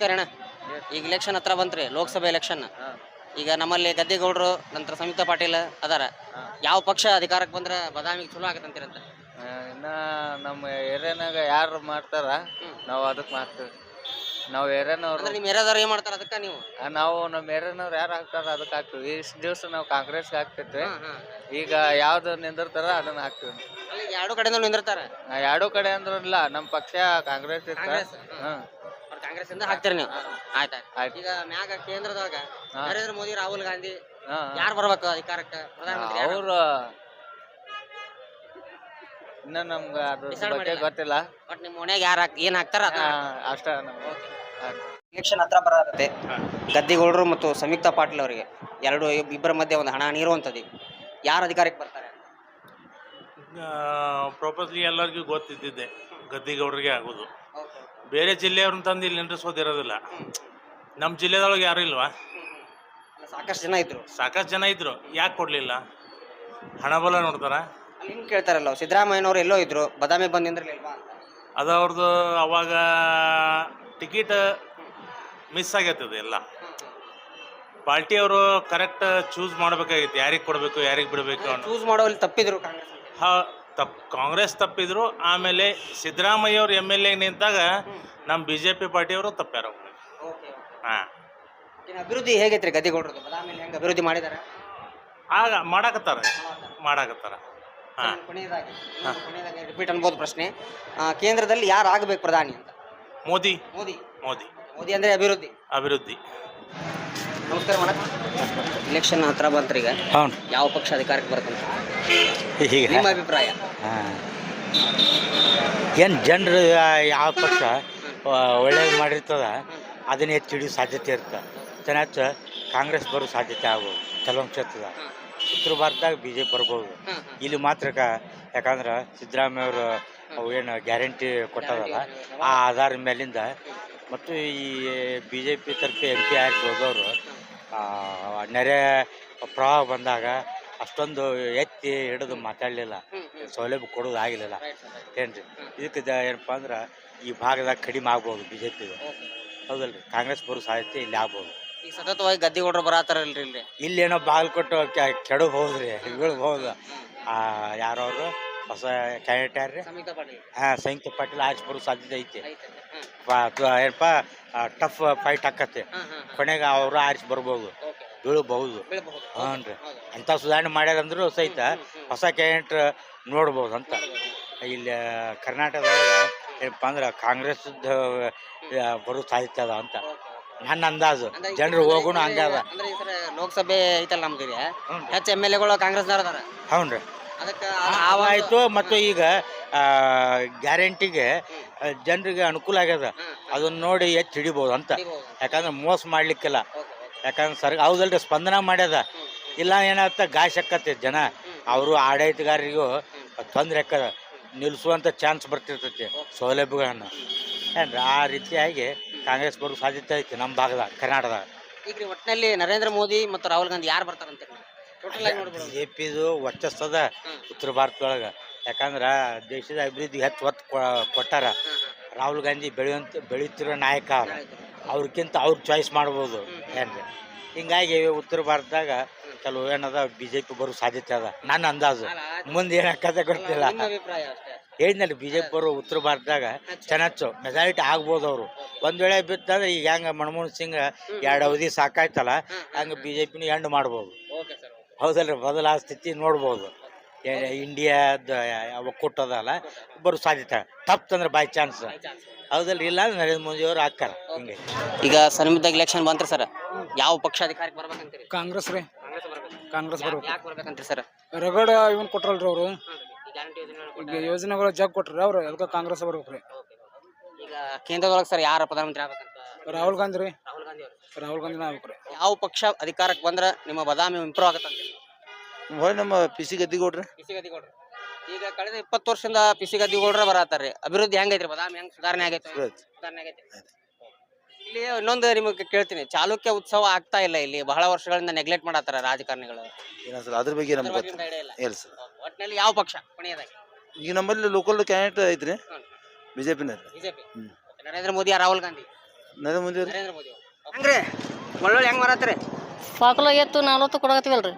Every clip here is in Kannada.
ನಮಸ್ಕಾರ ಅಣ್ಣ ಈಗ ಇಲೆಕ್ಷನ್ ಹತ್ರ ಬಂತ್ರಿ ಲೋಕಸಭೆ ಎಲೆಕ್ಷನ್ ಈಗ ನಮ್ಮಲ್ಲಿ ಗದ್ದಿಗೌಡರು ನಂತರ ಸಂಯುಕ್ತ ಪಾಟೀಲ್ ಅದಾರ. ಯಾವ ಪಕ್ಷ ಅಧಿಕಾರಕ್ಕೆ ಬಂದ್ರೆ ಬದಾಮಿಗೆ ಚಲೋ ಆಗತ್ತಂತೀರಂತ ಇನ್ನ ನಮ್ಮ ಏರಿಯಾನಾಗ ಯಾರು ಮಾಡ್ತಾರ ನಾವು ಅದಕ್ಕೆ ಮಾಡ್ತೀವಿ. ನಾವು ಏರಿಯಾನವ್ರು ಅಂದ್ರೆ ನಿಮ್ಮ ಏರಿಯಾದವ್ರು ಏನು ಮಾಡ್ತಾರ ಅದಕ್ಕ ನೀವು? ನಾವು ನಮ್ಮ ಏರಿಯಾನವ್ರು ಯಾರು ಹಾಕ್ತಾರ ಅದಕ್ಕೆ ಹಾಕ್ತೀವಿ. ಇಷ್ಟು ದಿವಸ ನಾವು ಕಾಂಗ್ರೆಸ್ಗೆ ಹಾಕ್ತಿದ್ವಿ. ಈಗ ಯಾವ್ದು ನಿಂದಿರ್ತಾರ ಅದನ್ನ ಹಾಕ್ತೀವಿ. ಅಲ್ಲಿ ಎರಡು ಕಡೆ ನಿಂದಿರ್ತಾರ? ನಾ ಎರಡೂ ಕಡೆ ಅಂದ್ರಲ್ಲ ನಮ್ಮ ಪಕ್ಷ ಕಾಂಗ್ರೆಸ್ ಇರ್ತಾರ ಕಾಂಗ್ರೆಸ್. ಕಾಂಗ್ರೆಸ್ ಇಂದ ಹಾಕ್ತೀರಿ ನೀವು. ಆಯ್ತಾಯ್ತು. ಆಯ್ತು. ಈಗ ಮ್ಯಾಗ ಕೇಂದ್ರದಾಗ ಹಾ. ನರೇಂದ್ರ ಮೋದಿ ರಾಹುಲ್ ಗಾಂಧಿ ಯಾರು ಬರ್ಬೇಕು ಅಧಿಕಾರಕ್ಕೆ? ಪ್ರಧಾನಮಂತ್ರಿ ಯಾರು? ಅವ್ರು ಇನ್ನ ನಮ್ಗ ಅದ್ರ Decide ಬಗ್ಗೆ ಮಾಡಿಲ್ಲ. ಗೊತ್ತಿಲ್ಲ. ಬಟ್ ನಿಮ್ಮ ಮನ್ಯಾಗ ಯಾರು ಏನ್ ಹಾಕ್ತಾರ? ಆ, ಅಷ್ಟ ನಮ್ಗೆ. ಎಲೆಕ್ಷನ್ ಹತ್ರ ಬರತ್ತೆ. ಗದ್ದಿಗೌಡರು ಮತ್ತು ಸಂಯುಕ್ತ ಪಾಟೀಲ್ ಅವರಿಗೆ ಎರಡು ಇಬ್- ಇಬ್ಬರ ಮಧ್ಯೆ ಒಂದು ಹಣ ನೀರುವಂಥದ್ದು ಯಾರು ಅಧಿಕಾರಕ್ಕೆ ಬರ್ತಾರೆ? ಪ್ರಾಪರ್ಲಿ ಎಲ್ಲರಿಗೂ ಗೊತ್ತಿದ್ದಿದ್ದೆ. ಗದ್ದಿಗೌಡರಿಗೆ ಆಗೋದು. ಬೇರೆ ಜಿಲ್ಲೆಯವ್ರನ್ನ ತಂದು ಇಲ್ಲಿ ನಿಂದ್ರಿಸೋದಿರೋದಿಲ್ಲ ನಮ್ಮ ಜಿಲ್ಲೆದೊಳಗೆ ಯಾರು ಇಲ್ವಾ? ಅಲ್ಲ, ಸಾಕಷ್ಟು ಜನ ಇದ್ರು. ಸಾಕಷ್ಟು ಜನ ಇದ್ರು. ಯಾಕೆ ಕೊಡಲಿಲ್ಲ? ಹಣಬಲ ನೋಡ್ತಾರ? ಅಲ್ಲಿ ಹಿಂಗ್ ಕೇಳ್ತಾರಲ್ಲ ಸಿದ್ದರಾಮಯ್ಯನವ್ರು ಎಲ್ಲೋ ಇದ್ರು ಬದಾಮಿ ಬಂದಿಂದ್ರಲಿಲ್ವಾ ಅಂತ. ಅದು ಅವ್ರದ್ದು ಅವಾಗ ಟಿಕೆಟ್ ಮಿಸ್ ಆಗೈತದ ಎಲ್ಲ. ಪಾರ್ಟಿಯವರು ಕರೆಕ್ಟ್ ಚೂಸ್ ಮಾಡ್ಬೇಕಾಗಿತ್ತು ಯಾರಿಗೆ ಕೊಡಬೇಕು ಯಾರಿಗೆ ಬಿಡಬೇಕು ಚೂಸ್ ಮಾಡೋಲ್ಲಿ ತಪ್ಪಿದ್ರು ಕಾಂಗ್ರೆಸ್ ಹಾ ತಪ್ ಕಾಂಗ್ರೆಸ್ ತಪ್ಪಿದ್ರು ಆಮೇಲೆ ಸಿದ್ದರಾಮಯ್ಯ ಅವ್ರು ಎಂ ಎಲ್ ಎ ನಿಂತಾಗ ನಮ್ಮ ಬಿ ಜೆ ಪಿ ಪಾರ್ಟಿಯವರು ತಪ್ಪ್ಯಾರ ಹಾಂ. ಇನ್ನು ಅಭಿವೃದ್ಧಿ ಹೇಗೈತ್ರಿ ಗದ್ದಿಗೌಡರದು ಬದಾಮಿಯಲ್ಲಿ ಹೆಂಗೆ ಅಭಿವೃದ್ಧಿ ಮಾಡಿದಾರೆ? ಆಗ ಮಾಡಾಕತ್ತಾರ. ಮಾಡಾಕತ್ತಾರ. ಹಾಂ. ಕೊನೆಯದಾಗಿ ಕೊನೆಯದಾಗಿ ರಿಪೀಟ್ ಅನ್ಬೋದು ಪ್ರಶ್ನೆ. ಆ, ಕೇಂದ್ರದಲ್ಲಿ ಯಾರು ಆಗಬೇಕು ಪ್ರಧಾನಿ ಅಂತ? ಮೋದಿ. ಮೋದಿ. ಮೋದಿ. ಮೋದಿ ಅಂದ್ರೆ ಅಭಿವೃದ್ಧಿ? ಅಭಿವೃದ್ಧಿ. ನಮಸ್ಕಾರ ಮೇಡಮ್. ಇಲೆಕ್ಷನ್ ಹತ್ರ ಬಂತ್ರಿ ಈಗ ಯಾವ ಪಕ್ಷ ಅಧಿಕಾರಕ್ಕೆ ಬರ್ತಂತ ಹೀಗೆ ನಿಮ್ಮ ಅಭಿಪ್ರಾಯ? ಏನು ಜನರು ಯಾವ ಪಕ್ಷ ಒಳ್ಳೇದು ಮಾಡಿರ್ತದ ಅದನ್ನ ಎತ್ತಿ ಹಿಡಿಯೋ ಸಾಧ್ಯತೆ ಇರ್ತದೆ ಚೆನ್ನಾಚ ಕಾಂಗ್ರೆಸ್ ಬರೋ ಸಾಧ್ಯತೆ ಆಗ್ಬೋದು ಕೆಲವೊಂದು ಕ್ಷೇತ್ರದ. ಉತ್ತರ ಭಾರತದಾಗ ಬಿ ಜೆ ಪಿ ಬರ್ಬೋದು ಇಲ್ಲಿ ಮಾತ್ರ ಯಾಕಂದ್ರೆ ಸಿದ್ದರಾಮಯ್ಯ ಅವರು ಅವು ಏನು ಗ್ಯಾರಂಟಿ ಕೊಟ್ಟದಲ್ಲ ಆ ಆಧಾರ ಮೇಲಿಂದ ಮತ್ತು ಈ ಬಿ ಜೆ ಪಿ ತರಪಿ ಎಂ ಪಿ ಆಗಿ ಹೋದವರು ನೆರೆ ಪ್ರವಾಹ ಬಂದಾಗ ಅಷ್ಟೊಂದು ಎತ್ತಿ ಹಿಡಿದು ಮಾತಾಡಲಿಲ್ಲ. ಸೌಲಭ್ಯ ಕೊಡೋದು ಆಗಲಿಲ್ಲ ಏನ್ರಿ? ಇದಕ್ಕೆ ಏನಪ್ಪ ಅಂದ್ರೆ ಈ ಭಾಗದಾಗ ಕಡಿಮೆ ಆಗ್ಬೋದು ಬಿ ಜೆ ಪಿದು ಹೌದಲ್ರಿ? ಕಾಂಗ್ರೆಸ್ ಬರೋ ಸಾಧ್ಯತೆ ಇಲ್ಲಿ ಆಗ್ಬೋದು. ಈಗ ಸತತವಾಗಿ ಗದ್ದಿಗೌಡರು ಬರತ್ತಾರಲ್ರಿ ಇಲ್ಲಿ? ಇಲ್ಲೇನೋ ಬಾಗಿಲು ಕೊಟ್ಟು ಕೆಡಬಹುದು ರೀ ಬೀಳ್ಬಹುದು ಯಾರವರು? ಹೊಸ ಕ್ಯಾಂಡಿಡೇಟ್ ಯಾರ್ರಿ? ಹಾ ಸಂಯುಕ್ತ ಪಾಟೀಲ್ ಆಚೆ ಬರೋ ಸಾಧ್ಯತೆ ಐತಿ. ಏನಪ್ಪ ಟಫ್ ಫೈಟ್ ಆಕತ್ತೆ. ಕೊನೆಗೆ ಅವರು ಆರಿಸಿ ಬರ್ಬೋದು. ಬೀಳಬಹುದು. ಹ್ಞೂ ರೀ. ಅಂಥ ಸುಧಾರಣೆ ಮಾಡ್ಯಾರಂದ್ರೂ ಸಹಿತ ಹೊಸ ಕ್ಯಾಂಡಿಡೇಟ್ ನೋಡ್ಬೋದು ಅಂತ. ಇಲ್ಲಿ ಕರ್ನಾಟಕದಾಗ ಏನಪ್ಪ ಅಂದ್ರೆ ಕಾಂಗ್ರೆಸ್ ಬರೋ ಸಾಧ್ಯತೆ ಅದ ಅಂತ. ನನ್ನ ಅಂದಾಜು. ಜನರು ಹೋಗೋಣ ಹಂಗದ ಲೋಕಸಭೆ ಐತಲ್ಲ ನಮ್ದಿದೆ. ಹೆಚ್ಚು ಎಂ ಎಲ್ ಎಗಳು ಕಾಂಗ್ರೆಸ್ನವ್ರು ಅದಾರ. ಹ್ಞೂ ರೀ. ಅದಕ್ಕೆ ಆಯಿತು ಮತ್ತು ಈಗ ಗ್ಯಾರಂಟಿಗೆ ಜನರಿಗೆ ಅನುಕೂಲ ಆಗ್ಯದ. ಅದನ್ನ ನೋಡಿ ಎತ್ತಿ ಹಿಡಿಬೋದು ಅಂತ. ಯಾಕಂದ್ರೆ ಮೋಸ ಮಾಡ್ಲಿಕ್ಕಿಲ್ಲ. ಯಾಕಂದ್ರೆ ಸರ್ ಹೌದಲ್ರಿ ಸ್ಪಂದನ ಮಾಡ್ಯದ. ಇಲ್ಲ ಏನಾಗ್ತ ಗಾಯ ಆಕ್ಕತ್ತೆ ಜನ. ಅವರು ಆಡಳಿತಗಾರರಿಗೂ ತೊಂದರೆ ಆಕ್ಕದ ನಿಲ್ಲಿಸುವಂಥ ಚಾನ್ಸ್ ಬರ್ತಿರ್ತೈತಿ ಸೌಲಭ್ಯಗಳನ್ನು. ಏನ್ರಿ ಆ ರೀತಿಯಾಗಿ ಕಾಂಗ್ರೆಸ್ ಬರೋ ಸಾಧ್ಯತೆ ಐತಿ ನಮ್ಮ ಭಾಗದಾಗ ಕರ್ನಾಟಕದಾಗ. ಈಗ ಒಟ್ಟಿನಲ್ಲಿ ನರೇಂದ್ರ ಮೋದಿ ಮತ್ತು ರಾಹುಲ್ ಗಾಂಧಿ ಯಾರು ಬರ್ತಾರಂತೆ? ಜೆ ಪಿದು ವರ್ಚಸ್ಸದ ಉತ್ತರ ಭಾರತದೊಳಗೆ. ಯಾಕಂದ್ರೆ ದೇಶದ ಅಭಿವೃದ್ಧಿ ಹೆಚ್ಚು ಒತ್ತು ಕೊಟ್ಟಾರ. ರಾಹುಲ್ ಗಾಂಧಿ ಬೆಳೆಯುವಂತ ಬೆಳೀತಿರೋ ನಾಯಕ ಅವ್ರ. ಅವ್ರಕ್ಕಿಂತ ಅವ್ರು ಚಾಯ್ಸ್ ಮಾಡ್ಬೋದು ಏನ್ರಿ? ಹಿಂಗಾಗಿ ಉತ್ತರ ಭಾರತದಾಗ ಕೆಲವು ಏನದ ಬಿ ಜೆ ಪಿ ಬರೋ ಸಾಧ್ಯತೆ ಅದ. ನನ್ನ ಅಂದಾಜು. ಮುಂದೆ ಏನಕ್ಕೆ ಗೊತ್ತಿಲ್ಲ. ಹೇಳಿದ್ನಲ್ಲ ಬಿ ಜೆ ಪಿ ಬರೋ ಉತ್ತರ ಭಾರತದಾಗ ಚೆನ್ನಾಚು ಮೆಜಾರಿಟಿ ಆಗ್ಬೋದು ಅವರು. ಒಂದ್ ವೇಳೆ ಬಿತ್ತಂದ್ರೆ ಈಗ ಹೆಂಗೆ ಮನಮೋಹನ್ ಸಿಂಗ್ ಎರಡು ಅವಧಿ ಸಾಕಾಯ್ತಲ್ಲ ಹಂಗೆ ಬಿ ಜೆ ಪಿನ ಎಂಡ್ ಮಾಡ್ಬೋದು ಹೌದಲ್ರಿ? ಬದಲಾ ಸ್ಥಿತಿ ನೋಡ್ಬೋದು. ಇಂಡಿಯಾದ ಒಕ್ಕೂಟದಲ್ಲ ಬರೋ ಸಾಧ್ಯತೆ ತಪ್ಪಂದ್ರೆ ಬೈ ಚಾನ್ಸ್ ಹೌದಲ್ರಿ? ಇಲ್ಲ ಅಂದ್ರೆ ನರೇಂದ್ರ ಮೋದಿ ಅವರು ಹಾಕ್ತಾರ. ಹಿಂಗೆ. ಈಗ ಸಮೀಪದಾಗ ಎಲೆಕ್ಷನ್ ಬಂತ್ರಿ ಸರ್ ಯಾವ ಪಕ್ಷ ಅಧಿಕಾರಕ್ಕೆ ಬರ್ಬೇಕಂತೀರಿ? ಕಾಂಗ್ರೆಸ್ ರೀ. ಕಾಂಗ್ರೆಸ್ ಬರ್ಬೇಕು ಕಾಂಗ್ರೆಸ್ ಬರ್ಬೇಕು. ಯಾಕೆ ಬರ್ಬೇಕಂತೀರಿ ಸರ್ ರಗಡ ಇವನ್ ಕೊಟ್ರಲ್ರಿ ಅವರು. ಯೋಜನೆಗಳು ಜಗ್ ಕೊಟ್ರಿ ಅವ್ರು. ಅದಕ್ಕೆ ಕಾಂಗ್ರೆಸ್ ಬರ್ಬೇಕು ರೀ. ಈಗ ಕೇಂದ್ರದೊಳಗೆ ಸರ್ ಯಾರ ಪ್ರಧಾನಮಂತ್ರಿ ಆಗ್ಬೇಕಂತ? ರಾಹುಲ್ ಗಾಂಧಿ ರೀ. ರಾಹುಲ್ ಗಾಂಧಿ ಅವರು. ರಾಹುಲ್ ಗಾಂಧಿನ ಆಗ್ಬೇಕ್ರಿ ಯಾವ ಪಕ್ಷ ಅಧಿಕಾರಕ್ಕೆ ಬಂದ್ರೆ ನಿಮ್ಮ ಬದಾಮಿ ಇಂಪ್ರೂವ್ ಆಗತ್ತಂತ ಹೊಯ್ ನಮ್ಮ ಪಿ ಸಿ ಗದ್ದಿಗೌಡ್ರಿ. ಪಿಸಿ ಗದ್ದಿಗೌಡ್ರು. ಈಗ ಕಳೆದ ಇಪ್ಪತ್ತು ವರ್ಷದಿಂದ ಪಿಸಿ ಗದ್ದಿಗೌಡ್ರ ಬರತ್ತಾರ್ರಿ. ಅಭಿವೃದ್ಧಿ ಹೆಂಗೈತ್ರಿ ಬದಾಮಿ ಹೆಂಗ್ ಸುಧಾರಣೆ ಆಗೈತೆ? ಸುಧಾರಣೆ ಆಗೈತೆ. ಇಲ್ಲಿ ಇನ್ನೊಂದು ನಿಮಗೆ ಕೇಳ್ತೀನಿ. ಚಾಲುಕ್ಯ ಉತ್ಸವ ಆಗ್ತಾ ಇಲ್ಲ ಇಲ್ಲಿ. ಬಹಳ ವರ್ಷಗಳಿಂದ ನೆಗ್ಲೆಕ್ಟ್ ಮಾಡತ್ತಾರ ರಾಜಕಾರಣಿಗಳು. ಏನ ಸರ್ ಅದ್ರ ಬಗ್ಗೆ ನಮ್ಗೆ ಇಲ್ಲ ಸರ್. ಒಟ್ಟಿನಲ್ಲಿ ಯಾವ ಪಕ್ಷ? ಕೊನೆಯದಾಗಿ. ಈಗ ನಮ್ಮಲ್ಲಿ ಲೋಕಲ್ ಕ್ಯಾಂಡಿಡೇಟ್ ಐತ್ರಿ. ಹ್ಮ್. ಬಿಜೆಪಿನ ಬಿಜೆಪಿ. ಹ್ಮ್. ನರೇಂದ್ರ ಮೋದಿ ರಾಹುಲ್ ಗಾಂಧಿ? ನರೇಂದ್ರ ಮೋದಿ ಅವ್ರು? ನರೇಂದ್ರ ಮೋದಿ ಹಂಗ್ರಿ? ಒಳ್ಳೊಳ್ಳೆ ಹೆಂಗ್ ಮಾರಾತ್ರಿ ಪಾಕಲ ಎತ್ತು ನಲ್ವತ್ತು ಕೊಡಕತ್ತೀವಲ್ರಿ.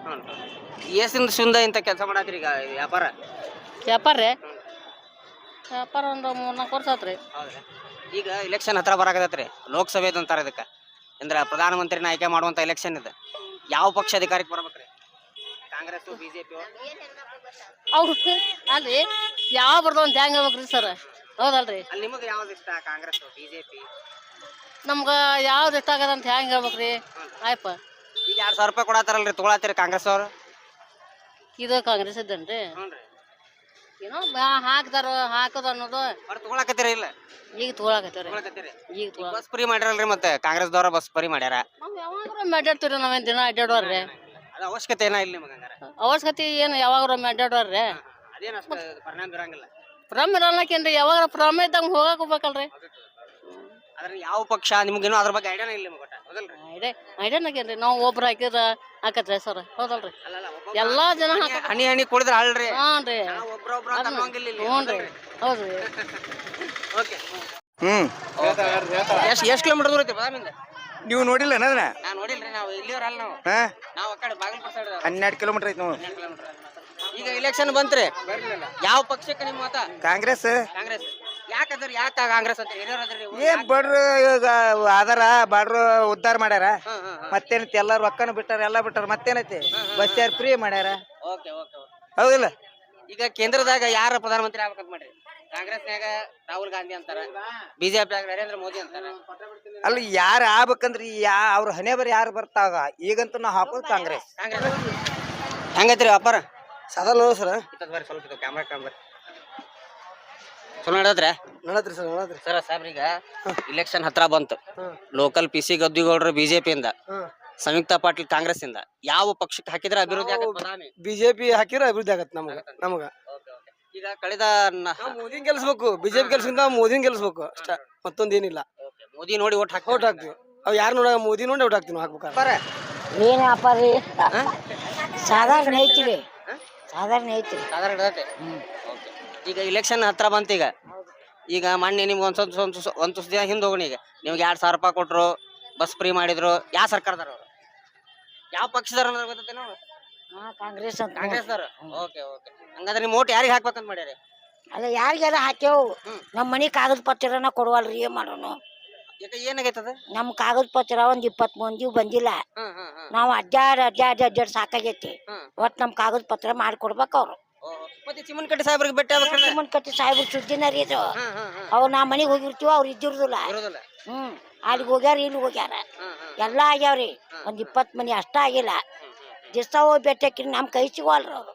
ಏಸಿಂದ ಸುಂದ ಇಂತ ಕೆಲಸ ಮಾಡತ್ರಿ ಈಗ ವ್ಯಾಪಾರ? ವ್ಯಾಪಾರ ರೀ? ವ್ಯಾಪಾರ ಒಂದು ಮೂರು ನಾಲ್ಕು ವರ್ಷ ಆತ್ರಿ. ಹೌದ್ರಿ. ಈಗ ಇಲೆಕ್ಷನ್ ಹತ್ರ ಬರಾಕತ್ತೈತ್ರಿ. ಲೋಕಸಭೆದು ಅಂತಾರ ಇದಕ್ಕೆ. ಅಂದ್ರೆ ಪ್ರಧಾನಮಂತ್ರಿನ ಆಯ್ಕೆ ಮಾಡುವಂತ ಎಲೆಕ್ಷನ್ ಇದೆ. ಯಾವ ಪಕ್ಷ ಅಧಿಕಾರಕ್ಕೆ ಬರ್ಬೇಕ್ರಿ? ಕಾಂಗ್ರೆಸ್ ಬಿಜೆಪಿ? ಅವ್ರು ಅಲ್ರಿ ಯಾವ ಬರ್ತಾವ ಅಂತ ಹೆಂಗ್ ಹೇಳ್ಬೇಕ್ರಿ ಸರ್? ಹೌದಲ್ರಿ? ಅಲ್ಲಿ ನಿಮಗೆ ಯಾವ್ದು ಇಷ್ಟ? ಕಾಂಗ್ರೆಸ್ ಬಿಜೆಪಿ? ನಮ್ಗೆ ಯಾವ್ದು ಇಷ್ಟ ಆಗದ ಅಂತ ಹೆಂಗ್ ಹೇಳ್ಬೇಕ್ರಿ? ಆಯ್ಪ ಈಗ ಎರಡು ಸಾವಿರ ರೂಪಾಯಿ ಕೊಡತ್ತಾರಲ್ರಿ ತೊಗೊಳತ್ತೀರಿ ಕಾಂಗ್ರೆಸ್ ಅವರು? ಇದು ಕಾಂಗ್ರೆಸ್ ಇದ್ದೇನ್ರಿ ಹ್ಞೂನ್ರಿ. ಏನೋ ಬ್ಯಾ- ಹಾಕ್ತಾರ ಹಾಕೋದು ಅನ್ನೋದು ಅವ್ರು ತಗೊಳಕತ್ತೀರಿ ಇಲ್ಲ? ಈಗ ತೊಗೊಳಕತ್ತೀವ್ರಿ. ತಗೊಳಕತ್ತೀರಿ. ಈಗ ತೊಗೊಳ ಬಸ್ ಫ್ರೀ ಮಾಡ್ಯಾರಲ್ರಿ ಮತ್ತೆ ಕಾಂಗ್ರೆಸ್ದವ್ರ ಬಸ್ ಫ್ರೀ ಮಾಡ್ಯಾರ. ನಾವು ಯಾವಾಗ್ರ ಅಡ್ಡಾಡ್ತೀವ್ರಿ ನಾವೇನ್ ದಿನ ಅಡ್ಡಾಡೋರ್ರಿ ಅದ ಅವಶ್ಯಕತೆ ಏನ ಇಲ್ಲ ನಿಮಗೆ ಹಂಗಾರ? ಅವಶ್ಯಕತೆ ಏನು ಯಾವಾಗ್ರ ಅಡ್ಡಾಡೋರ್ರಿ ಅದೇನು ಅಷ್ಟು ಪರಿಣಾಮ ಬೀರಂಗಿಲ್ಲ. ಫ್ರಮ್ ಇರಲ್ಲಕೇನ್ರಿ ಯಾವಾಗ ಪ್ರಮ್ ಇದ್ದಂಗ ಹೋಗಕ್ ಹೋಗ್ಬೇಕಲ್ರಿ? ಅದ್ರ ಯಾವ ಪಕ್ಷ ನಿಮ್ಗೇನು ಅದ್ರ ಬಗ್ಗೆ ಐಡಿಯಾನೇ ಇಲ್ಲ ನಿಮ್ಗೆ ಹೌದಲ್ರಿ? ಐಡೆ ನಾವು ಒಬ್ರು ಹಾಕಿದ್ರ ಹಾಕತ್ರಿ ಸರ್. ಹೌದಲ್ರಿ? ಅಲ್ಲಲ್ಲ ಒಬ್ಬೊಬ್ರು ಎಲ್ಲಾ ಜನ ಹನಿ- ಹಾಕ ಹನಿ ಹನಿ ಕುಡಿದ್ರ ಅಲ್ರಿ. ಹಾನ್ರಿ ನಾವು ಒಬ್ರೊಬ್ರು ಅಂತ ಅನ್ನೋಂಗಿಲ್ಲ ಇಲ್ಲಿ. ಹ್ಞೂನ್ರಿ. ಹೌದ್ರಿ. ಹ್ಮ್. ಎಷ್ಟು ಎಷ್ಟ್ ಕಿಲೋಮೀಟರ್ ದೂರ ಐತಿ ಬಾದಾಮಿಂದ ನೀವು ನೋಡಿಲ್ಲ ಅದನ್ನ ನಾನು ನೋಡಿಲ್ರಿ ನಾವು ಇಲ್ಲಿಯವ್ರ ಅಲ್ಲ ನಾವು. ಹಾ? ನಾವು ಆ ಕಡೆ ಬಾಗಲಕೋಟೆ ಸೈಡ್ ಹನ್ನೆರಡು ಕಿಲೋಮೀಟರ್ ಐತಿ ನೋಡಿ. ಈಗ ಇಲೆಕ್ಷನ್ ಬಂತ್ರಿ. ಯಾವ ಪಕ್ಷಕ್ಕೆ ನಿಮ್ಮ ಮತ? ಕಾಂಗ್ರೆಸ್. ಕಾಂಗ್ರೆಸ್. ಯಾಕಂದ್ರ ಯಾಕ ಕಾಂಗ್ರೆಸ್ ಅಂತ ಹಿರಿಯರ್ ಅದ್ರಿ ನೀವು? ಏನ್ ಬಡ್ರು ಈಗ ಆಧಾರ ಬಾಡ್ರು ಉದ್ಧಾರ ಮಾಡ್ಯಾರ. ಹ್ಮ್, ಹ್ಮ್, ಹ್ಮ್. ಮತ್ತೇನೈತಿ? ಎಲ್ಲ ರೊಕ್ಕನು ಬಿಟ್ಟಾರ ಎಲ್ಲ ಬಿಟ್ಟಾರ ಮತ್ತೇನೈತಿ? ಬಸ್ ಯಾರು ಫ್ರೀ ಮಾಡ್ಯಾರ? Okay okay okay. ಹೌದಿಲ್ಲ? ಈಗ ಕೇಂದ್ರದಾಗ ಯಾರ ಪ್ರಧಾನಮಂತ್ರಿ ಆಗ್ಬೇಕಂತ ಮಾಡ್ರಿ? ಕಾಂಗ್ರೆಸ್ನ್ಯಾಗ ರಾಹುಲ್ ಗಾಂಧಿ ಅಂತಾರ ಬಿಜೆಪಿ ನರೇಂದ್ರ ಮೋದಿ ಅಂತಾರ. ಅಲ್ಲಿ ಯಾರು ಆಗ್ಬೇಕಂದ್ರಿ ಯಾ ಅವ್ರ ಹಣೆ ಬರ ಯಾರು ಬರ್ತಾವ ಈಗಂತೂ ನಾವು ಹಾಕೋದು ಕಾಂಗ್ರೆಸ್. ಕಾಂಗ್ರೆಸ್. ಹೆಂಗೈತ್ರಿ ವ್ಯಾಪಾರ? ಸದಾ ನೋಡ ಸರ್. ಇತ್ತದ ಬರ್ರಿ ಸ್ವಲ್ಪ ಕ್ಯಾಮ್ರಾ ಕ್ಯಾಮ್ರಾ ಚಲೋ ನಡೆದ್ರೆ ನಡದ್ರಿ. ಸರ್ ನೋಡತ್ರಿ ಸರ ಸಾಹೇಬ್ರೀಗ ಇಲೆಕ್ಷನ್ ಹತ್ರ ಬಂತು. ಲೋಕಲ್ ಪಿ ಸಿ ಗದ್ದಿಗೌಡರು ಬಿಜೆಪಿಯಿಂದ ಸಂಯುಕ್ತ ಪಾಟೀಲ್ ಕಾಂಗ್ರೆಸ್ ಇಂದ ಯಾವ ಪಕ್ಷಕ್ಕೆ ಹಾಕಿದ್ರೆ ಅಭಿವೃದ್ಧಿ ಆಗತ್ತೆ ಬದಾಮಿ? ಬಿಜೆಪಿ ಹಾಕಿರ ಅಭಿವೃದ್ಧಿ ಆಗತ್ತೆ ನಮಗ ನಮಗ. ಈಗ ಕಳೆದ ಮೋದಿ ಗೆಲ್ಸ್ಬೇಕು ಬಿಜೆಪಿ ಗೆಲ್ಸಿಂದ ಮೋದಿನ ಗೆಲ್ಸ್ಬೇಕು ಅಷ್ಟ. ಮತ್ತೊಂದೇನಿಲ್ಲ. ಮೋದಿ ನೋಡಿ ಓಟ್ ಹಾಕಿ ಓಟ್ ಹಾಕ್ತಿವಿ. ಅವ್ ಯಾರು ನೋಡ ಮೋದಿ ನೋಡಿ ಓಟ್ ಹಾಕ್ತೀವಿ ಹಾಕ್ಬೇಕು ಹಾಕ್ಬೇಕಾರೆ ಏನು ವ್ಯಾಪಾರ ರೀ ಸಾಧಾರಣ ಐತ್ರಿ ಸಾಧಾರಣ ಸಾಧಾರಣ Okay. ಈಗ ಇಲೆಕ್ಷನ್ ಹತ್ರ ಬಂತು ಈಗ. ಈಗ ಮೊನ್ನೆ ನಿಮ್ಗೆ ಒಂದು ಸ್ವಲ್ಪ ಒಂದು ಒಂದ್ ದಿನ ಹಿಂದೆ ಹೋಗೋಣ ಈಗ. ನಿಮ್ಗೆ ಎರಡು ಸಾವಿರ ರೂಪಾಯಿ ಕೊಟ್ರು ಬಸ್ ಫ್ರೀ ಮಾಡಿದ್ರು. ಯಾವ ಸರ್ಕಾರದವ್ರು ಅವರು? ಯಾವ ಪಕ್ಷದವ್ರು ಅನ್ನೋದು ಹಾ ಕಾಂಗ್ರೆಸ್ ಅಂತ. ಕಾಂಗ್ರೆಸ್ದವ್ರು? Okay okay. ಹಂಗಾದ್ರೆ ನಿಮ್ಮ ಓಟ್ ಯಾರಿಗೆ ಹಾಕ್ಬೇಕಂತ ಮಾಡ್ಯಾರಿ ಅಲ್ಲ ಯಾರಿಗೆಲ್ಲ ಹಾಕ್ಯವು. ನಮ್ಮ ಮನೆ ಕಾಗದ ಪತ್ರನ ಕೊಡವಲ್ರಿ ಏನ್ ಮಾಡೋನು? ಈಗ ಏನಾಗೈತದ? ನಮ್ಮ ಕಾಗದ ಪತ್ರ ಒಂದ್ ಇಪ್ಪತ್ ಮಂದಿ ಬಂದಿಲ್ಲ. ನಾವು ಅಡ್ಡಾಡ್ ಅಡ್ಡಾಡ್ ಅಡ್ಡಾಡ್ ಸಾಕಾಗೈತಿ. ಒಟ್ ನಮ್ ಕಾಗದ ಪತ್ರ ಮಾಡ್ಕೊಡ್ಬೇಕು ಅವ್ರು. ಮತ್ತೆ ಚಿಮ್ಮನಕಟ್ಟಿ ಸಾಹೇಬ್ರಿಗೆ ಭೇಟಿ ಆಗ್ಬೇಕಲ್ಲ ಸುಮ್ಮನ್ ಕಟ್ಟಿ ಸಾಹೇಬ್ರ ಸುದ್ದಿನ ರೀ ಇದು. ಹ್ಮ್ ಹ್ಮ್ ಹ್ಮ್. ಅವ್ ನಾ ಮನೆಗೆ ಹೋಗಿರ್ತೀವಿ ಅವ್ರು ಇದ್ದಿರುದಿಲ್ಲ. ಇರೋದಿಲ್ಲ. ಹ್ಮ್ ಅಲ್ಲಿಗೆ ಹೋಗ್ಯಾರ ಇಲ್ಲಿ ಹೋಗ್ಯಾರ. ಎಲ್ಲ ಆಗ್ಯಾವ್ರಿ. ಒಂದ್ ಇಪ್ಪತ್ ಮನಿ ಅಷ್ಟ ಆಗಿಲ್ಲ. ದಿವಸ ಹೋಗಿ ಭೇಟಿ ಹಾಕಿರಿ ನಮ್ ಕೈ ಸಿಗೋಲ್ರಿ ಅವ್ರು.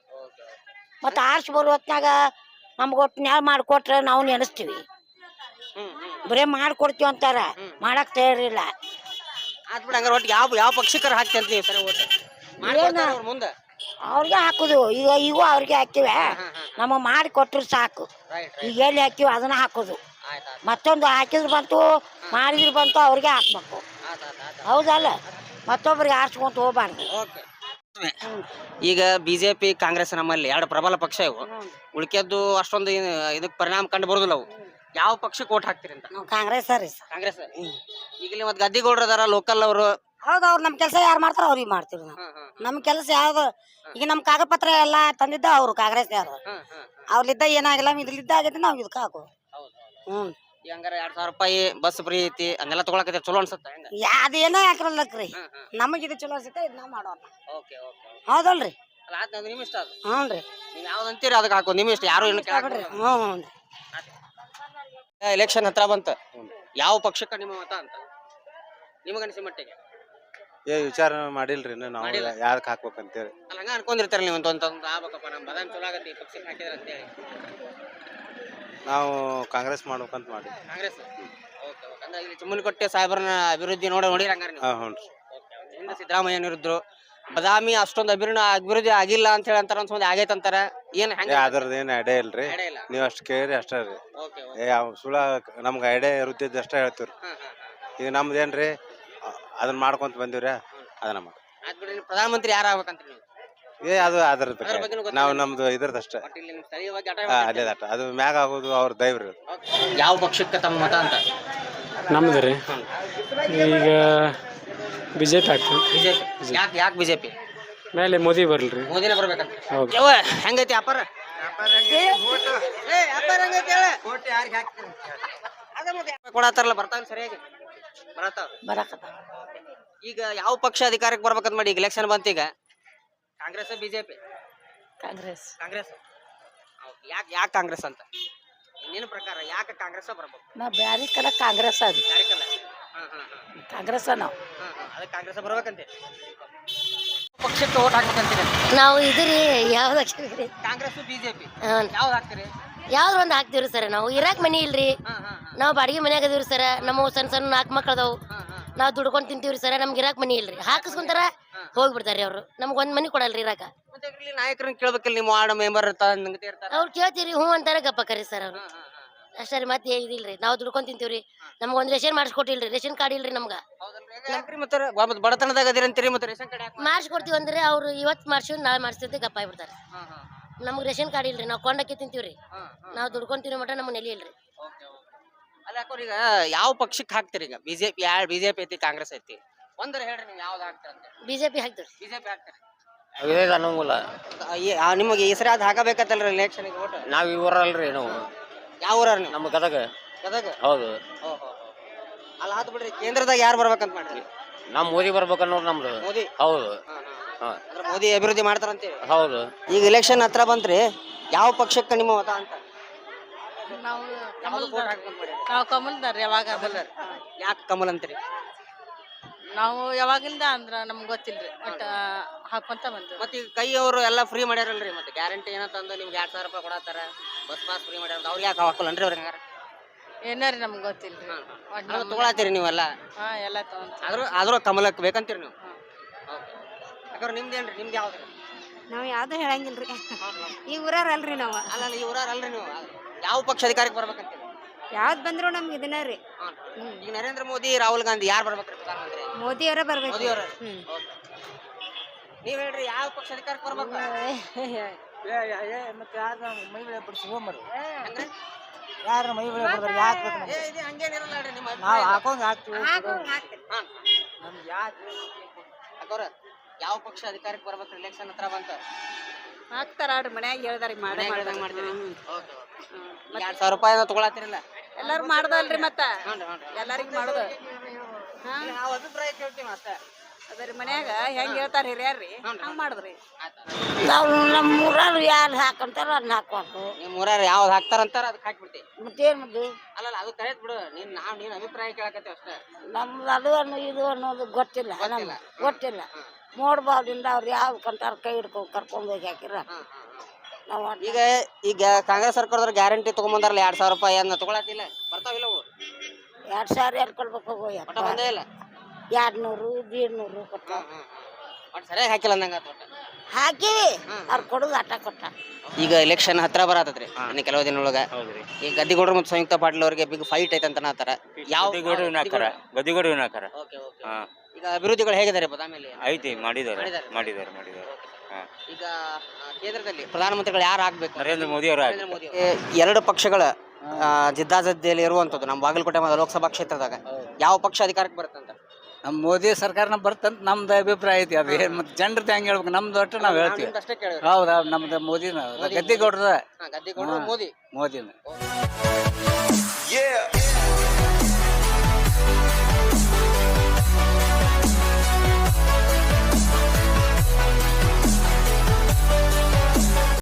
ಮತ್ತ ಆರ್ಸ್ ಬರೋ ಹೊತ್ನಾಗ ನಮ್ಗೆ ಒಟ್ಟು ನ್ಯಾಯ ಮಾಡ್ಕೊಟ್ರೆ ನಾವು ನೆನೆಸ್ತೀವಿ. ಹ್ಮ್ ಹ್ಮ್ ಬರೇ ಮಾಡ್ಕೊಡ್ತೀವಿ ಅಂತಾರ. ಮಾಡಕ್ ತಯಾರಿಲ್ಲ. ಆತ್ ಬಿಡ ಹಂಗಾರೆ ಒಟ್ಟು ಯಾವ ಯಾವ ಪಕ್ಷಿಕರ ಹಾಕ್ತಿ ಅಂತ ನೀವು ಸರಿ ಓಟ್ ಮಾಡ್ಕೊಡ್ತಾರ ಅವ್ರ ಮುಂದೆ? ಅವ್ರಿಗೆ ಹಾಕುದು. ಈಗ ಈಗ ಅವ್ರಿಗೆ ಹಾಕಿವೆ ನಮ್ಮ ಮಾಡಿ ಕೊಟ್ಟರು ಸಾಕು. ಈಗ ಎಲ್ಲಿ ಹಾಕಿವಿ ಅದನ್ನ ಹಾಕೋದು. ಮತ್ತೊಂದು ಹಾಕಿದ್ರು ಬಂತು ಮಾಡಿದ್ರು ಬಂತು ಅವ್ರಿಗೆ ಹಾಕ್ಬೇಕು. ಹೌದಲ್ಲ? ಮತ್ತೊಬ್ರಿಗೆ ಆರಿಸ್ಕೊಂತ ಹೋಗ್ಬಾರ್ದು. ಈಗ ಬಿಜೆಪಿ ಕಾಂಗ್ರೆಸ್ ನಮ್ಮಲ್ಲಿ ಎರಡು ಪ್ರಬಲ ಪಕ್ಷ ಇವು. ಉಳಿಕೆದ್ದು ಅಷ್ಟೊಂದು ಇದಕ್ಕೆ ಪರಿಣಾಮ ಕಂಡು ಬರೋದಿಲ್ಲ ಅವು. ಯಾವ ಪಕ್ಷಕ್ಕೆ ಓಟ್ ಹಾಕ್ತೀರಿ ಅಂತ? ಕಾಂಗ್ರೆಸ್ ರೀ ಕಾಂಗ್ರೆಸ್ ಈಗಲಿ ಮತ್ತೆ ಗದ್ದಿಗೌಡ್ರು ಅದಾರ ಲೋಕಲ್ ಅವರು. ಹೌದು ಅವ್ರು ನಮ್ಮ ಕೆಲಸ ಯಾರು ಮಾಡ್ತಾರ ಅವ್ರಿಗೆ ಮಾಡ್ತೀವಿ ನಾವು. ನಮ್ಮ ಕೆಲಸ ಯಾವ್ದು? ಈಗ ನಮ್ಮ ಕಾಗದ ಪತ್ರ ಎಲ್ಲ ತಂದಿದ್ದ ಅವ್ರು ಕಾಂಗ್ರೆಸ್ ಯಾರು ಅವ್ರಲ್ಲಿದ್ದ ಏನಾಗಿಲ್ಲ ಇದ್ರಲ್ಲಿದ್ದ ಆಗೈತೆ ನಾವು ಇದಕ್ಕೆ ಹಾಕು ಹ್ಞೂ ಈಗ ಹಂಗಾರೆ ಎರಡ್ ಸಾವಿರ ರೂಪಾಯಿ ಬಸ್ ಫ್ರೀ ಐತಿ ಹಂಗೆಲ್ಲ ತಗೊಳಕತ್ತೆ ಚಲೋ ಅನ್ಸುತ್ತೆ ಹೆಂಗ? ಅದೇನೋ ಹಾಕಿರಲ್ಲಕ್ರಿ. ನಮಗೆ ಇದು ಚಲೋ ಅನ್ಸುತ್ತೆ ಇದು ನಾವು ಮಾಡೋಣ. ಓಕೆ ಓಕೆ ಹೌದಲ್ರಿ? ಅಲ್ಲ ಅದು ಇಷ್ಟ ಅದು. ಹ್ಞೂ ರೀ ನೀವು ಯಾವ್ದು ಅಂತೀರಿ ಅದಕ್ಕೆ ಹಾಕೋ ನಿಮ್ಮ ಇಷ್ಟ ಯಾರು ಏನು ಬಿಡ್ರಿ ಹ್ಞೂ ಹ್ಞೂ ಎಲೆಕ್ಷನ್ ಹತ್ರ ಬಂತ. ಯಾವ ಪಕ್ಷಕ್ಕೆ ನಿಮ್ಮ ಮತ ಅಂತ? ನಿಮಗನಿಸಿ ಮಟ್ಟಿಗೆ. ಏ ವಿಚಾರ ಮಾಡಿಲ್ರಿ ಇನ್ನು ನಾವು ಮಾಡಿಲ್ಲ. ಯಾವ್ದಕ್ ಹಾಕ್ಬೇಕಂತೇಳಿ. ಅಲ್ಲ ಹಂಗ ಅನ್ಕೊಂಡಿರ್ತಾರ ನೀವು ಅಂತ ಒಂದು ಆಗ್ಬೇಕಪ್ಪ ನಮ್ಮ ಬದಾಮ್ ಚಲೋ ಆಗತ್ತೆ ಈ ಪಕ್ಷಕ್ಕೆ ಹಾಕಿದ್ರ ಅಂತೇಳಿ. ನಾವು ಕಾಂಗ್ರೆಸ್ ಮಾಡ್ಬೇಕಂತ ಮಾಡಿ ಕಾಂಗ್ರೆಸ್? Okay okay. ಅಂದ್ರೆ ಇಲ್ಲಿ ಚುಮ್ಮನಕೊಟ್ಟೆ ಸಾಹೇಬ್ರನ್ನ ಅಭಿವೃದ್ಧಿ ನೋಡಿ ನೋಡಿರ ಹಂಗಾರೆ ನೀವು? ಹಾ ಹ್ಞೂ ರೀ. Okay, okay. ಹಿಂದೆ ಸಿದ್ದರಾಮಯ್ಯ ಇದ್ರು? ಬದಾಮಿ ಅಷ್ಟೊಂದು ಅಭಿವೃದ್ಧಿ ಅಭಿವೃದ್ಧಿ ಆಗಿಲ್ಲ ಅಂತ ಹೇಳಿ ಅಂತಾರ ಒಂದ್ ಆಗೈತೆ ಅಂತಾರ. ಏನ್ ಹೆಂಗ? ಏ ಅದ್ರದ್ದು ಏನು ಐಡಿಯಾ ಇಲ್ರಿ ಇಲ್ಲ. ನೀವು ಅಷ್ಟು ಕೇಳಿರಿ ಅಷ್ಟೇ ರೀ. ಓಕೆ ಏ ಅವ್ ಸುಳ ನಮ್ಗೆ ಐಡಿಯಾ ಇರುತ್ತಿದ್ದು ಅಷ್ಟೇ ಹೇಳ್ತೀವಿ ಈಗ ನಮ್ದು ಏನ್ರಿ ಅ- ಅದನ್ನ ಮಾಡ್ಕೊಂತ ಬಂದಿವ್ರಿ ಅದನ್ನ ಮಾಡಿ ಆಯ್ತು ಬಿಡ್ರಿ ನೀವು ಪ್ರಧಾನಮಂತ್ರಿ ಯಾರು ಆಗ್ಬೇಕಂತ ನೀವು ಏ ಅದು ಅದ್ರ ಅದ್ರ ಬಗ್ಗೆನೂ ಬಗ್ಗೆ ಗೊತ್ತಿಲ್ಲ ನಾವು ನಮ್ದು ಇದ್ರದಷ್ಟೇ ಅಷ್ಟೇ ಬಟ್ ಇಲ್ಲಿ ನಿಮ್ ಸ್ಥಳೀಯವಾಗಿ ಆಟ ಹಾ ಅಲ್ಲೇ ಅಟ ಅದು ಮ್ಯಾಗ ಆಗೋದು ಅವ್ರ ದೈವ್ರಿ ಅದು. ಯಾವ ಪಕ್ಷಕ್ಕೆ ತಮ್ಮ ಮತ ಅಂತ? ನಮ್ದು ರೀ. ಈಗ ಬಿಜೆಪಿ ಜೆ ಪಿ ಆಗ್ತದೆ. ಬಿಜೆಪಿ. ಯಾಕೆ ಯಾಕೆ ಬಿಜೆಪಿ? ಮೇಲೆ ಮೋದಿ ಬರ್ಲಿ. ಮೋದಿನೇ ಬರ್ಬೇಕಂತ? ಹೌದು. ಯವ್ವ ಹೆಂಗೈತಿ ವ್ಯಾಪಾರ ಏ, ವ್ಯಾಪಾರ ಹೆಂಗೈತಿ ಹೇಳ ಕೊಡತ್ತಾರಲ್ಲ ಬರ್ತಾನೆ ಸರಿಯಾಗಿ. ಬರತ್ತಾವ ಈಗ ಯಾವ ಪಕ್ಷ ಅಧಿಕಾರಕ್ಕೆ ಬರ್ಬೇಕಂತ ಮಾಡಿ ಈಗ ಎಲೆಕ್ಷನ್ ಬಂತ ಈಗ? ಕಾಂಗ್ರೆಸ್ ಬಿಜೆಪಿ? ಕಾಂಗ್ರೆಸ್. ಕಾಂಗ್ರೆಸ್? ಯಾಕೆ ಯಾಕೆ ಕಾಂಗ್ರೆಸ್ ಅಂತ? ನಿನ್ನ ಪ್ರಕಾರ ಯಾಕೆ ಕಾಂಗ್ರೆಸ್ ಬರ್ಬೇಕು? ನಾ ಬ್ಯಾರಿ ಕಲ ಕಾಂಗ್ರೆಸ್ ಅದು. ಯಾರಿಗಲ್ಲ ಹಾ ಹಾ ಹಾ ಕಾಂಗ್ರೆಸ್ ನಾವು ಹಾ ಹಾ ಅದಕ್ಕೆ ಕಾಂಗ್ರೆಸ್ ಬರ್ಬೇಕಂತೆ ಪಕ್ಷಕ್ಕೆ ಓಟ್ ಹಾಕ್ಬೇಕಂತೀರಿ ನಾವು ಇದ್ರಿ ಯಾವ್ದು ಕಾಂಗ್ರೆಸ್ ಬಿಜೆಪಿ? ಯಾವ್ದು ಹಾಕ್ತೀರಿ? ಯಾವ್ದು ಒಂದು ಹಾಕ್ತಿವ್ರಿ ಸರ್. ನಾವು ಇರಾಕ್ ಮನಿ ಇಲ್ರಿ. ನಾವು ಬಾಡಿಗೆ ಮನ್ಯಾಗ ಅದೀವ್ರಿ ಸರ್. ನಮ್ಮ ಸಣ್ಣ ಸಣ್ಣ ನಾಲ್ಕು ಮಕ್ಳು ಅದಾವು ನಾವು ದುಡ್ಕೊಂಡ್ ತಿಂತೀವ್ರಿ ಸರ್. ನಮ್ಗೆ ಇರಾಕ್ ಮನಿ ಇಲ್ರಿ. ಹಾಕಿಸ್ಕೊಂತಾರ ಹೋಗ್ಬಿಡ್ತಾರ್ರಿ ಅವ್ರು. ನಮ್ಗೆ ಒಂದ್ ಮನಿ ಕೊಡಲ್ರಿ ಇರಾಕ. ನಾಯಕರನ್ನ ಕೇಳ್ಬೇಕಿಲ್ಲ ನಿಮ್ಮ ವಾರ್ಡ್ ಮೆಂಬರ್ ಅವ್ರು ಕೇಳ್ತೀರಿ ಹ್ಞೂ ಅಂತಾರ ಗಪ್ಪ ಕರಿ ಸರ್ ಅವ್ರು. ಅಷ್ಟೇ ರೀ ಮತ್ತೆ ಇದಿಲ್ರಿ. ನಾವು ದುಡ್ಕೊಂಡ್ ತಿಂತೀವ್ರಿ. ನಮ್ಗೆ ಒಂದ್ ರೇಷನ್ ಮಾಡಿಸ್ಕೊಟ್ಟಿಲ್ರಿ. ರೇಷನ್ ಕಾರ್ಡ್ ಇಲ್ರಿ ನಮ್ಗೆ. ಮತ್ತೆ ಬಡತನದಾಗ ಅದಿರಂತೀರಿ ಮತ್ತೆ ರೇಷನ್ ಕಾರ್ಡ್ ಮಾಡಿಸ್ಕೊಡ್ತೀವಿ ಅಂದ್ರೆ ಅವ್ರು ಇವತ್ತು ಮಾಡಿಸಿ ನಾಳೆ ಮಾಡಿಸ್ತಿದ್ದೆ ಗಪ್ಪ ಆಗ್ಬಿಡ್ತಾರೆ ನಮ್ಗೆ ರೇಷನ್ ಕಾರ್ಡ್ ಇಲ್ರಿ ನಾವು ಕೊಂಡಕ್ಕೆ ತಿಂತೀವ್ರಿ. ನಾವ್ ಹಾ. ನಾವು ದುಡ್ಕೊಂತೀವಿ ಮಟ್ಟ ನಮ್ಮ ನೆಲೆ ಇಲ್ರಿ. ಅಲ್ಲ ಯಾಕೋರ್ ಈಗ ಯಾವ ಪಕ್ಷಕ್ಕೆ ಹಾಕ್ತೀರಿ ಈಗ? ಬಿಜೆಪಿ ಯಾವ ಬಿಜೆಪಿ ಐತಿ ಕಾಂಗ್ರೆಸ್ ಐತಿ? ಒಂದರ ಹೇಳ್ರಿ ನೀವು ಯಾವ್ದು ಬಿಜೆಪಿ ಹಾಕ್ತೀವ್ರಿ. ಬಿಜೆಪಿ ಹಾಕ್ತೀರಿ? ಅನ್ನಂಗಿಲ್ಲ. ಈ- ಆ, ನಿಮಗೆ ಹೆಸರು ಅದು ಹಾಕಬೇಕತ್ತಲ್ರಿ ಎಲೆಕ್ಷನ್ ಓಟ್ ನಾವು ಊರಲ್ರಿ ನಾವು. ಯಾವ ಊರ ನೀವು? ನಮ್ಮ ಗದಗ. ಗದಗ? ಹೌದು. ಓಹೋ ಅಲ್ಲ ಆತು ಬಿಡ್ರಿ ಕೇಂದ್ರದಾಗ ಯಾರು ಬರ್ಬೇಕಂತ ಮಾಡ್ರಿ ನಮ್ಮ ಮೋದಿ ಬರ್ಬೇಕನ್ನೋರು ನಮ್ದು. ಮೋದಿ? ಹೌದು. ಹಾ. ಅಂದ್ರೆ ಮೋದಿ ಅಭಿವೃದ್ಧಿ ಮಾಡ್ತಾರಂತೀವಿ ಹೌದು. ಈಗ ಇಲೆಕ್ಷನ್ ಹತ್ರ ಬಂತ್ರಿ ಯಾವ ಪಕ್ಷಕ್ಕೆ ನಿಮ್ಮ ಮತ ಅಂತ? ನಾವು vote ಮಾಡೀರಿ? ನಾವು ಕಮಲ್ದಾರ ಯಾವಾಗ ಯಾಕೆ ಕಮಲ್ ಅಂತೀರಿ? ನಾವು ಯಾವಾಗಿಂದ ಅಂದ್ರ ನಮ್ಗೆ ಗೊತ್ತಿಲ್ರಿ ಬಟ್ ಹಾಕೊಂತ ಬಂದ್ರಿ ಮತ್ತೆ ಈಗ ಕೈ ಅವರು ಎಲ್ಲ ಫ್ರೀ ಮಾಡ್ಯಾರಲ್ರಿ ಮತ್ತೆ ಗ್ಯಾರಂಟಿ ಏನಂತಂದು ನಿಮ್ಗೆ ಎರಡ್ ಸಾವಿರ ರೂಪಾಯಿ ಕೊಡತ್ತಾರ ಬಸ್ ಪಾಸ್ ಫ್ರೀ ಮಾಡ್ಯಾರ ಅವ್ರಿಗೆ ಯಾಕೆ ಹಾಕಲ್ಲನ್ರಿ ಅವ್ರಿಗೆ ಹಂಗಾರ? ಏನಾರಿ ನಮ್ಗೆ ಗೊತ್ತಿಲ್ರಿ. ತಗೊಳತ್ತೀರಿ ನೀವೆಲ್ಲ? ಹಾ ಎಲ್ಲ ತಗೊಂತ ಆದ್ರೂ ಆದ್ರೂ ಕಮಲಕ್ಕೆ ಬೇಕಂತೀರಿ ನೀವು? ಯಾಕಂದ್ರೆ ನಿಮ್ದೇನ್ರಿ ನಿಮ್ದು ಯಾವ್ದು? ನಾವು ಯಾವ್ದು ಹೇಳಂಗಿಲ್ರಿ. ಈ ಊರಲ್ರಿ ನಾವು. ಅಲ್ಲ ಅಲ್ಲ, ಈ ಊರಾರ ಅಲ್ರಿ ನೀವು. ಯಾವ ಪಕ್ಷ ಅಧಿಕಾರಕ್ಕೆ ಬರ್ಬೇಕಂತೀರಿ? ಯಾವ್ದು ಬಂದ್ರು ನಮ್ಗೆ ಇದನ್ನ ರೀ. ಈಗ ನರೇಂದ್ರ ಮೋದಿ ರಾಹುಲ್ ಗಾಂಧಿ ಯಾರು ಬರ್ಬೇಕ್ರಿ ಪ್ರಧಾನಮಂತ್ರಿ? ಮೋದಿಯವರ ಬರ್ಬೇಕು. ಮೋದಿ ಅವ್ರ ನೀವ್ ಹೇಳ್ರಿ ಯಾವ ಪಕ್ಷ ಅಧಿಕಾರಕ್ಕೆ ಬರ್ಬೇಕು? ಮತ್ತೆ ಯಾರ ಮೈ ಬೆಳೆ ಬಿಡಿಸ್ಕೊಂಬರು ಹಂಗ್ರಿ? ಯಾರ ಮೈ ಬೆಳೆ ಬಿಡ್ತಾರೆ ಯಾಕೆ ಬೇಕು ಏ, ಇದು ಹಂಗೇನಿರಲ್ಲ ಹೇಳ್ರಿ ನಿಮ್ಮ ನಾವು. ಹಾಕೊಂಡ್ ಹಾಕ್ತಿವಿ. ಹಾ. ನಮ್ಗೆ ಯಾಕೆ ಅಕ್ಕೋರ ಯಾವ ಪಕ್ಷ ಅಧಿಕಾರಕ್ಕೆ ಬರ್ಬೇಕು? ಎಲೆಕ್ಷನ್ ಹತ್ರ ಬಂತ? ಹಾಕ್ತಾರ ಆಡ್ರಿ ಮನ್ಯಾಗ ಹೇಳ್ದಾರಿ ಮಾಡಿ ಮಾಡ್ತೀರಿ? Okay, okay. ಎರಡ್ ಸಾವಿರ ರೂಪಾಯಿ ತಗೊಳತ್ತಿರಲ್ಲ? ಎಲ್ಲಾರು ಮಾಡ್ದಲ್ರಿ ಮತ್ತ? ಎಲ್ಲಾರಿಗ ಮಾಡುದು? ನಾವು ಅಭಿಪ್ರಾಯ ಕೇಳ್ತೀವಿ ಅಷ್ಟೇ. ಅದರ ಮನ್ಯಾಗ ಹೆಂಗ್ ಹೇಳ್ತಾರ ಹಿರಿಯರ್ರಿ? ಹಂಗ್ ಮಾಡುದ್ರಿ? ನಾವು ನಮ್ಮ ಊರವ್ರು ಯಾರು ಹಾಕಂತಾರ ಅದನ್ನ ಹಾಕ್ಬಾರ್ದು ನಿಮ್ಮ ಊರಾರ ಯಾವ್ದು ಹಾಕ್ತಾರಂತಾರ ಅದಕ್ಕೆ ಹಾಕ್ಬಿಡ್ತಿ. ಮತ್ತೇನ್ ಮತ್ತೆ? ಅಲ್ಲಲ್ಲ ಅದು ಕರೆಕ್ಟ್ ಬಿಡು. ನೀನ್ ನಾವು ನೀನ್ ಅಭಿಪ್ರಾಯ ಕೇಳಕತ್ತೀವಿ ಅಷ್ಟೇ. ನಮ್ದು ಅದು ಅನ್ನೋ ಇದು ಅನ್ನೋದು ಗೊತ್ತಿಲ್ಲ. ನಮ್ಗೆ ಗೊತ್ತಿಲ್ಲ. ನೋಡ್ಬಾರ್ದಿಂದ ಅವ್ರು ಯಾವ ಕಂತಾರ ಕೈ ಹಿಡ್ಕೊಂಡು ಕರ್ಕೊಂಡು ಹೋಗಿ ಹಾಕಿರ. ನಾವು ಈಗ ಈಗ ಕಾಂಗ್ರೆಸ್ ಸರ್ಕಾರದವ್ರು ಗ್ಯಾರಂಟಿ ತಗೊಂಬಂದಾರಲ್ಲ ಎರಡ್ ಸಾವಿರ ರೂಪಾಯಿ ಅದನ್ನ ತಗೊಳತಿಲ್ಲ ಬರ್ತಾವಿಲ್ಲ ಅವು ಎರಡು ಸಾವಿರ ಎರಡು ಕೊಡ್ಬೇಕು ಹೋಗಿ ಒಟ್ಟ ಬಂದೇ ಇಲ್ಲ? ಎರಡು ನೂರು ದೀಡ್ ನೂರು ಕೊಟ್ಟ ಒಟ್ಟು ಸರಿಯಾಗಿ ಹಾಕಿಲ್ಲ ನಂಗೆ ಆತು ಒಟ್ಟ. ಹಾಕಿವಿ. ಅವ್ರು ಕೊಡುದು ಆಟ ಕೊಟ್ಟ. ಈಗ ಎಲೆಕ್ಷನ್ ಹತ್ರ ಬರತ್ತದ್ರಿ ಇನ್ನು ಕೆಲವು ದಿನೊಳಗ ಹೌದ್ರಿ. ಈ ಗದ್ದಿಗೌಡರು ಮತ್ತು ಸಂಯುಕ್ತ ಪಾಟೀಲ್ ಅವರಿಗೆ ಬಿಗ್ ಫೈಟ್ ಐತೆ ಅಂತ ಯಾವ ಗದ್ದಿಗೌಡರು ವಿನಾಕರ ಗದಿಗೋಡು ವಿನಾಕರ ಓಕೆ. ಈಗ ಅಭಿವೃದ್ಧಿಗಳು ಹೇಗಿದ್ದಾರೆ ಬದಾಮಿಯಲ್ಲಿ? ಐತಿ ಮಾಡಿದ್ದಾರೆ ಮಾಡಿದ್ದಾರೆ. ಮಾಡಿದ್ದಾರೆ ಮಾಡಿದ್ದಾರೆ. ಹಾ. ಈಗ ಆ, ಕೇಂದ್ರದಲ್ಲಿ ಪ್ರಧಾನಮಂತ್ರಿಗಳು ಯಾರು ಆಗ್ಬೇಕು? ನರೇಂದ್ರ ಮೋದಿ ಅವರು ನರೇಂದ್ರ ಮೋದಿ ಅವರು. ಈ ಎರಡು ಪಕ್ಷಗಳ ಆ, ಜಿದ್ದಾಜಿದ್ದಿಯಲ್ಲಿ ಇರುವಂತದ್ದು ನಮ್ಮ ಬಾಗಲಕೋಟೆ ಮತ್ತು ಲೋಕಸಭಾ ಕ್ಷೇತ್ರದಾಗ ಯಾವ ಪಕ್ಷ ಅಧಿಕಾರಕ್ಕೆ ಬರುತ್ತಂತ? ನಮ್ಮ ಮೋದಿ ಸರ್ಕಾರನ ಬರ್ತಂತ ನಮ್ದು ಅಭಿಪ್ರಾಯ ಐತಿ. ಅದು ಏನ್ ಮತ್ತೆ ಜನರದ್ದು ಹೆಂಗ್ ಹೇಳ್ಬೇಕು? ನಮ್ದು ಒಟ್ಟು ನಾವ್ ಹೇಳ್ತೀವಿ. ನಿಮ್ದು ಅಷ್ಟೇ ಕೇಳಿದ್ರು ಹೌದಾ ನಮ್ದು ಮೋದಿನ ಮೋದಿ. ಗದ್ದಿಗೌಡ್ರದ ಗದ್ದಿಗೌಡರು ಮೋದಿ. ಮೋದಿನ Yeah.